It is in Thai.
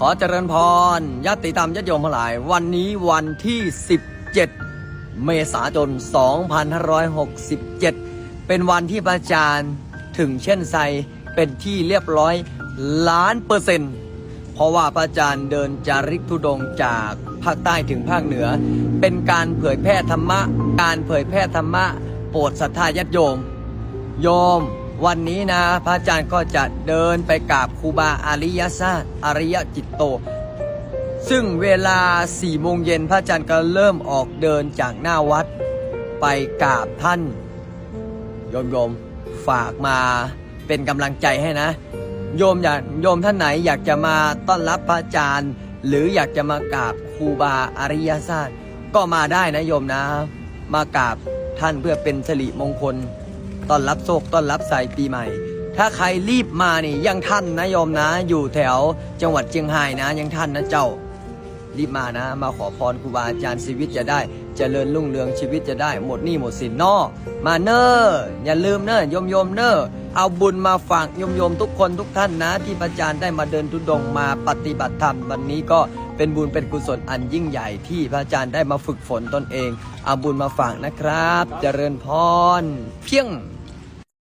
ขอเจริญพรญาติธรรมญาติโยมทั้งหลาย วันนี้วันที่ 17 เมษายน 2567 เป็นวันที่พระอาจารย์ถึงเช่นไซเป็นที่เรียบร้อยล้านเปอร์เซ็นต์เพราะว่าพระอาจารย์เดินจาริกธุดงจากภาคใต้ถึงภาคเหนือ เป็นการเผยแพร่ธรรมะ การเผยแพร่ธรรมะ โปรดศรัทธาญาติโยม โยม วันนี้นะพระอาจารย์ก็จะเดินไปกราบครูบาอาริยศาตร์อริยจิตโต ซึ่งเวลาสี่โมงเย็นพระอาจารย์ก็เริ่มออกเดินจากหน้าวัด ไปกราบท่านโยมโยมฝากมาเป็นกำลังใจให้นะ โยมอยากโยมท่านไหนอยากจะมาต้อนรับพระอาจารย์ หรืออยากจะมากราบครูบาอริยศาสตร์ก็มาได้นะโยมนะ มากราบท่านเพื่อเป็นสิริมงคล ต้อนรับโศกต้อนรับใส่ปีใหม่ ถ้าใครรีบมานี่ยังท่านนะโยมนะ อยู่แถวจังหวัดเชียงรายนะ ยังท่านนะเจ้า รีบมานะ มาขอพรครูบาอาจารย์ชีวิตจะได้เจริญรุ่งเรืองชีวิตจะได้หมดหนี้หมดสินเนอมาเนอร์อย่าลืมเนอโยมโยมเนอร์เอาบุญมาฝากโยมโยมทุกคนทุกท่านนะ ที่พระอาจารย์ได้มาเดินทุดงมาปฏิบัติธรรมวันนี้ก็เป็นบุญเป็นกุศลอันยิ่งใหญ่ที่พระอาจารย์ได้มาฝึกฝนตนเอง เอาบุญมาฝากนะครับเจริญพร เพียง